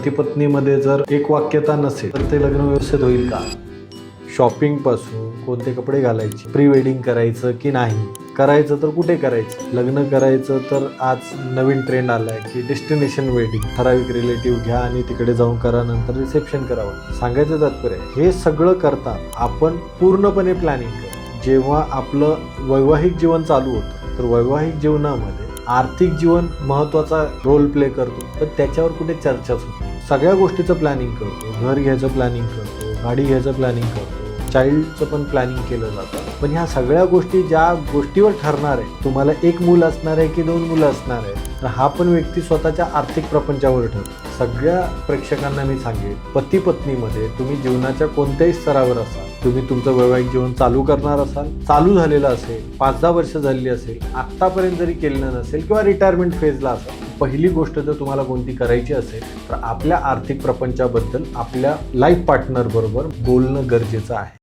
पती पत्नीमध्ये जर एक वाक्यता नसेल तर ते लग्न व्यवस्थित होईल का? शॉपिंगपासून कोणते कपडे घालायचे? प्री वेडिंग करायचं की नाही? करायचं तर कुठे करायचं? लग्न करायचं तर आज नवीन ट्रेंड आलाय की डेस्टिनेशन वेडिंग ठराविक रिलेटिव्ह घ्या आणि तिकडे जाऊन करा नंतर रिसेप्शन करावं. सांगायचं तात्पर्य हे सगळं करता आपण पूर्णपणे प्लॅनिंग करतो जेव्हा आपलं वैवाहिक जीवन चालू होतं तर वैवाहिक जीवनामध्ये आर्थिक जीवन महत्त्वाचा रोल प्ले करतो. तर त्याच्यावर कुठे चर्चाच होते सगळ्या गोष्टीचं प्लॅनिंग करतो. घर घ्यायचं प्लॅनिंग करतो. गाडी घ्यायचं प्लॅनिंग करतो. चाइल्डचं पण प्लॅनिंग केलं जातं. पण ह्या सगळ्या गोष्टी ज्या गोष्टीवर ठरणार आहे तुम्हाला एक मूल असणार आहे की दोन मुलं असणार आहे तर हा पण व्यक्ती स्वतःच्या आर्थिक प्रपंचावर ठरतो. सगळ्या प्रेक्षकांना मी सांगेन पती पत्नीमध्ये तुम्ही जीवनाच्या कोणत्याही स्तरावर असाल तुम्ही तुमचं वैवाहिक जीवन चालू करणार असाल चालू झालेलं असेल पाच दहा वर्ष झालेली असेल आत्तापर्यंत जरी केलेलं नसेल किंवा रिटायरमेंट फेजला असेल पहिली गोष्ट जर तुम्हाला कोणती करायची असेल तर आपल्या आर्थिक प्रपंचाबद्दल आपल्या लाईफ पार्टनरबरोबर बोलणं गरजेचं आहे.